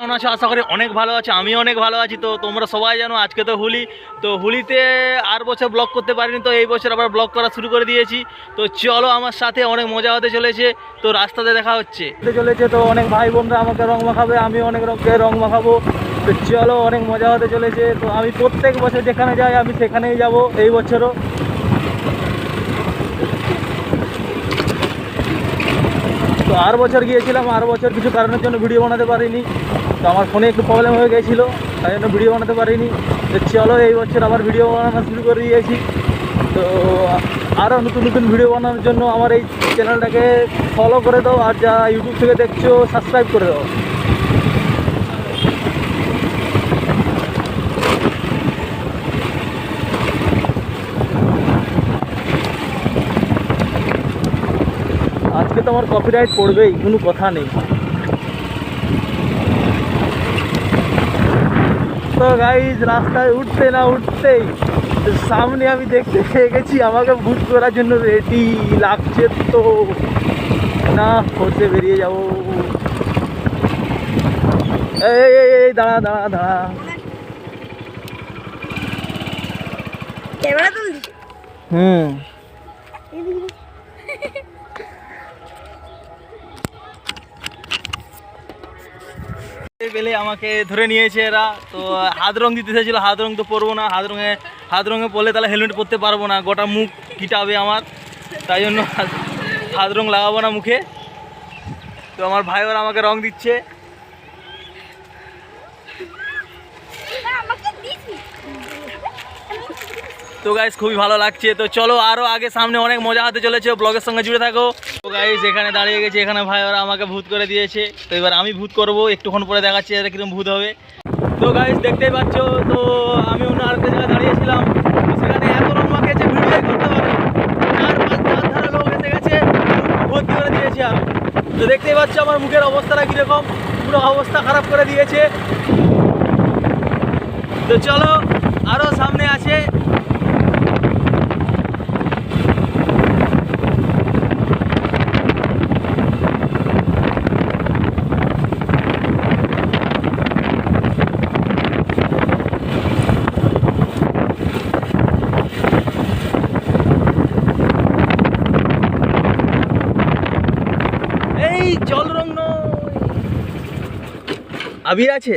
কেমন আছো? আশা করি অনেক ভালো আছে আমি অনেক ভালো আছি। তো তোমরা সবাই জানো আজকে তো হুলি, তো হুলিতে আর বছর ব্লগ করতে পারিনি, তো এই বছর আবার ব্লগ করা শুরু করে দিয়েছি। তো চলো আমার সাথে অনেক মজা হতে চলেছে, তো রাস্তাতে দেখা হচ্ছে। চলেছে তো অনেক ভাই বোনরা আমাকে রং মাখাবে আমি অনেক রঙকে রং মাখাবো। তো চলো অনেক মজা হতে চলেছে, তো আমি প্রত্যেক বছর যেখানে যাই আমি সেখানেই যাব এই বছরও। তো আর বছর গিয়েছিলাম, আর বছর কিছু কারণের জন্য ভিডিও বানাতে পারিনি। তো আমার ফোনে একটু প্রবলেম হয়ে গেছিল, তাই জন্য ভিডিও বানাতে পারিনি। তো চলো, এই বছর আবার ভিডিও বানানো শুরু করে দিয়েছি। তো আরও নতুন নতুন ভিডিও বানানোর জন্য আমার এই চ্যানেলটাকে ফলো করে দাও, আর যা ইউটিউব থেকে দেখছ সাবস্ক্রাইব করে দাও। আজকে তো আমার কপিরাইট পড়বেই, কোনো কথা নেই। তো গাইজ রাস্তায় উঠতে না উঠতেই সামনে আমি দেখতে পেয়ে গেছি আমাকে ভুট করার জন্য রেডি লাগছে তো। না ফসে বেরিয়ে যাব। এই দাঁড়া দাঁড়া দাঁড়া। হুম। পেলে আমাকে ধরে নিয়েছে এরা। তো হাত রং দিতে চাইছিল, হাত রং তো পরবো না, হাত রঙে হাত রঙে পরলে তাহলে হেলমেট পরতে পারব না, গোটা মুখ কিটাবে আমার। তাই জন্য হাত- রং লাগাবো না মুখে। তো আমার ভাই ওরা আমাকে রং দিচ্ছে আমাকে দিছি তো গাইজ খুবই ভালো লাগছে। তো চলো আরও আগে সামনে অনেক মজা হতে চলেছে ব্লগের সঙ্গে জুড়ে থাকো। তো গাইজ এখানে দাঁড়িয়ে গেছে। এখানে ভাই ওরা আমাকে ভূত করে দিয়েছে। তো এবার আমি ভূত করব, একটুক্ষণ পরে দেখাচ্ছি এটা কীরকম ভূত হবে। তো গাইজ দেখতেই পাচ্ছ, তো আমি অন্য আরেকটা জায়গায় দাঁড়িয়েছিলাম সেখানে এত রং মাখিয়েছে ভিডিও করতে পারব চার পাঁচ চার ধারে লোক এসে গেছে ভর্তি করে দিয়েছে আর তো দেখতেই পাচ্ছ আমার মুখের অবস্থাটা কীরকম, পুরো অবস্থা খারাপ করে দিয়েছে। তো চলো আরও সামনে আছে এই জল রং নয় আবির আছে?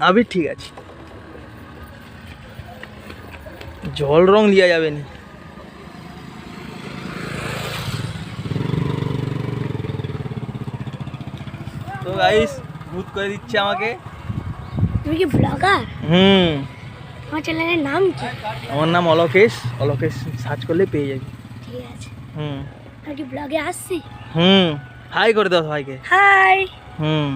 আবির ঠিক আছে। জল রং লিয়া যাবে না। তো গাইস ভূত করে দিচ্ছে আমাকে। তুমি কি ব্লগার হুম। আমার চ্যানেলের নাম কি? আমার নাম অলোকেশ। অলোকেশ সার্চ করলে পেয়ে যাবি। ঠিক আছে। হুম। আমি কি ব্লগে আসছি? হুম। হাই করে দাও ভাইকে হাই হুম।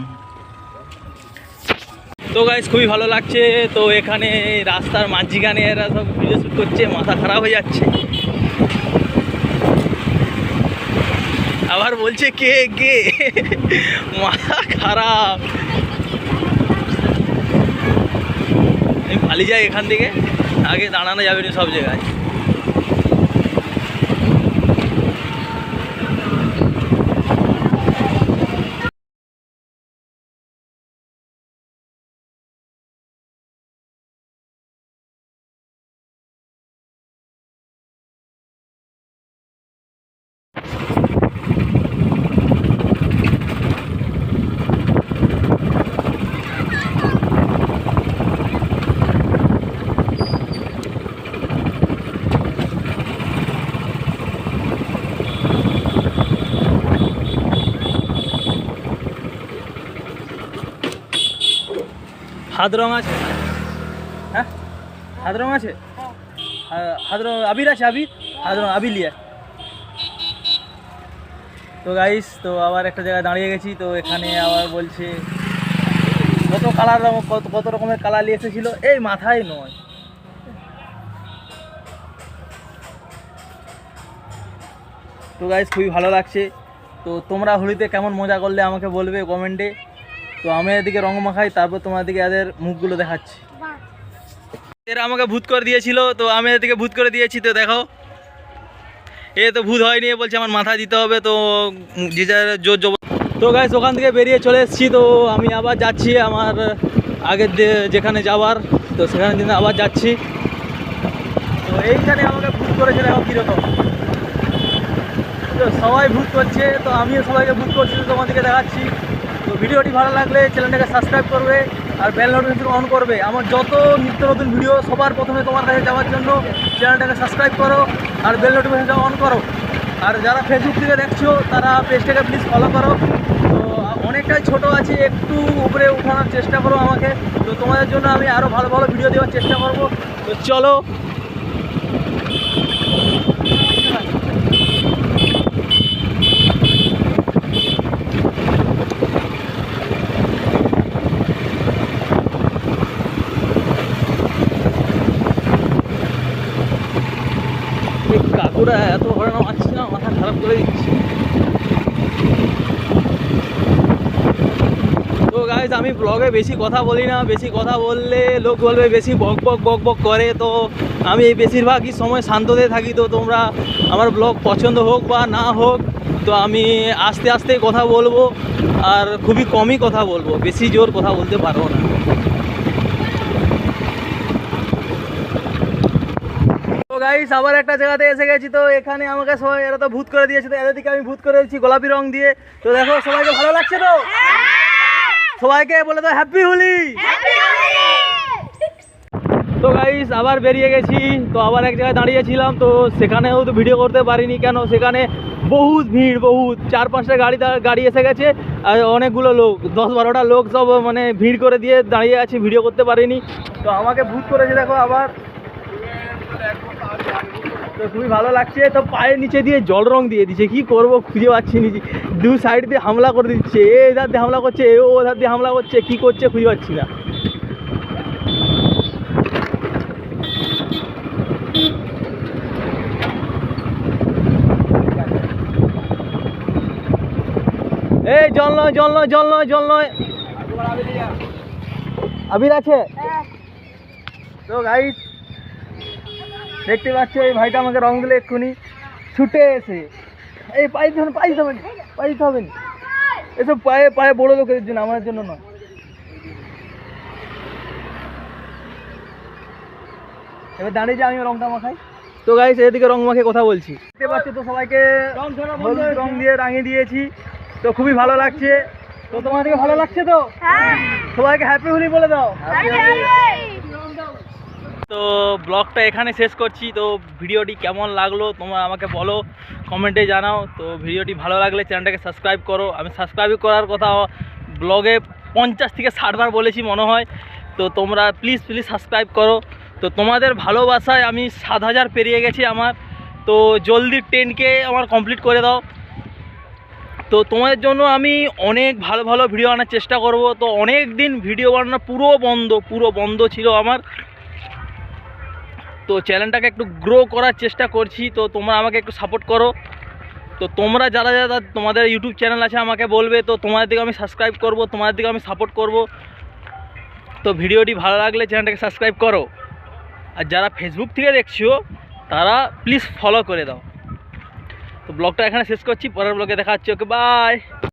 তো গাইজ খুবই ভালো লাগছে। তো এখানে রাস্তার মাঝিখানে এরা সব ভিডিও শ্যুট করছে, মাথা খারাপ হয়ে যাচ্ছে। আবার বলছে, কে কে? মাথা খারাপ। আমি পালিয়ে যাই এখান থেকে। আগে দাঁড়ানো যাবে না সব জায়গায়। হাত রং আছে? হ্যাঁ? হাত রং আছে? হা- হাত রং আবির আছে, আবির? হাত রং আবির লিয়া তো গাইস তো আবার একটা জায়গায় দাঁড়িয়ে গেছি, তো এখানে আবার বলছে, কত কালার কত কত রকমের কালার নিয়ে এসেছিল? এই মাথায় নয়। তো গাইস খুবই ভালো লাগছে। তো তোমরা হোলিতে কেমন মজা করলে আমাকে বলবে কমেন্টে তো আমি এদিকে রং মাখাই, তারপর তোমাদেরকে এদের মুখগুলো দেখাচ্ছি। এরা আমাকে ভূত করে দিয়েছিল, তো আমি এদিকে ভূত করে দিয়েছি, তো দেখো এ তো ভূত হয়নি বলছে আমার মাথা দিতে হবে, তো যে যার জোর জবর তো গাইস ওখান থেকে বেরিয়ে চলে এসেছি, তো আমি আবার যাচ্ছি আমার আগের যেখানে যাওয়ার, তো সেখানে দিন আবার যাচ্ছি। তো এইখানে আমাকে ভূত করেছে, দেখো কীরকম। তো সবাই ভূত করছে, তো আমিও সবাইকে ভূত করছি তোমাদেরকে দেখাচ্ছি। ভিডিওটি ভালো লাগলে চ্যানেলটাকে সাবস্ক্রাইব করবে আর বেল নোটিফিকেশন অন করবে। আমার যত নিত্য নতুন ভিডিও সবার প্রথমে তোমার কাছে যাওয়ার জন্য চ্যানেলটাকে সাবস্ক্রাইব করো আর বেল নোটিফিকেশনটা অন করো। আর যারা ফেসবুক থেকে দেখছ, তারা পেজটাকে প্লিজ ফলো করো। তো, অনেকটাই ছোট আছে, একটু উপরে উঠানোর চেষ্টা করো আমাকে। তো তোমাদের জন্য আমি আরও ভালো ভালো ভিডিও দেওয়ার চেষ্টা করব। তো চলো এই কাকুরা এত হরেন মারছি না মাথা খারাপ তো গাইজ আমি ব্লগে বেশি কথা বলি না, বেশি কথা বললে লোক বলবে বেশি বক বক বক বক করে। তো আমি এই বেশিরভাগই সময় শান্ততে থাকি। তো তোমরা আমার ব্লগ পছন্দ হোক বা না হোক, তো আমি আস্তে আস্তে কথা বলব আর খুবই কমই কথা বলব। বেশি জোর কথা বলতে পারব না। তো গাইস আবার একটা জায়গাতে এসে গেছি তো এখানে আমাকে সবাই এরা তো ভূত করে দিয়েছে তো এদের দিকে আমি ভূত করে দিচ্ছি গোলাপি রং দিয়ে। তো দেখো সবাইকে ভালো লাগছে তো? সবাইকে বলে তো হ্যাপি হোলি তো গাইস আবার বেরিয়ে গেছি তো আবার এক জায়গায় দাঁড়িয়েছিলাম তো সেখানেও তো ভিডিও করতে পারিনি কেন? সেখানে বহুত ভিড় বহুত। চার পাঁচটা গাড়ি গাড়ি এসে গেছে আর অনেকগুলো লোক দশ বারোটা লোক সব মানে ভিড় করে দিয়ে দাঁড়িয়ে আছে ভিডিও করতে পারিনি। তো আমাকে ভূত করেছে দেখো আবার। তো খুবই ভালো লাগছে। তো পায়ের নিচে দিয়ে জল রং দিয়ে দিচ্ছে। কি করব খুঁজে পাচ্ছি নিজে দু সাইড দিয়ে হামলা করে দিচ্ছে। এ এধার দিয়ে হামলা করছে এ ও ওধার দিয়ে হামলা করছে। কি করছে খুঁজে পাচ্ছি না। এই জল নয় জল নয় জল নয় জল নয়। আবির আছে? তো গাইড দেখতে পাচ্ছ এই ভাইটা আমাকে রং দিলে এক্ষুনি। ছুটে এসে। এই পায়ে দিতে হবে পায়ে দিতে হবে না, পায়ে দিতে হবে না। এসব পায়ে পায়ে বড় লোকের জন্য আমার জন্য নয়। এবার দাঁড়িয়ে যে আমি রংটা মাখাই। তো গাইস এদিকে রং মাখে কথা বলছি। দেখতে পাচ্ছ তো সবাইকে রং দিয়ে রাঙিয়ে দিয়েছি। তো খুবই ভালো লাগছে। তো তোমাদেরকে ভালো লাগছে তো? সবাইকে হ্যাপি হোলি বলে দাও। তো ব্লগটা এখানে শেষ করছি। তো ভিডিওটি কেমন লাগল তোমরা আমাকে বলো, কমেন্টে জানাও। তো ভিডিওটি ভালো লাগলে চ্যানেলটাকে সাবস্ক্রাইব করো। আমি সাবস্ক্রাইব করার কথা ব্লগে পঞ্চাশ থেকে ষাটবার বলেছি মনে হয়। তো তোমরা প্লিজ প্লিজ সাবস্ক্রাইব করো। তো তোমাদের ভালোবাসায় আমি সাত হাজার পেরিয়ে গেছি আমার। তো জলদি টেনকে আমার কমপ্লিট করে দাও। তো তোমাদের জন্য আমি অনেক ভালো ভালো ভিডিও আনার চেষ্টা করব। তো অনেক দিন ভিডিও বানানো পুরো বন্ধ পুরো বন্ধ ছিল আমার। তো চ্যানেলটাকে একটু গ্রো করার চেষ্টা করছি, তো তোমরা আমাকে একটু সাপোর্ট করো। তো তোমরা যারা যারা তোমাদের ইউটিউব চ্যানেল আছে, আমাকে বলবে, তো তোমাদের দিকে আমি সাবস্ক্রাইব করব, তোমাদের দিকে আমি সাপোর্ট করব। তো ভিডিওটি ভালো লাগলে চ্যানেলটাকে সাবস্ক্রাইব করো। আর যারা ফেসবুক থেকে দেখছ, তারা প্লিজ ফলো করে দাও। তো ব্লগটা এখানে শেষ করছি, পরের ব্লগে দেখা হচ্ছে ওকে বাই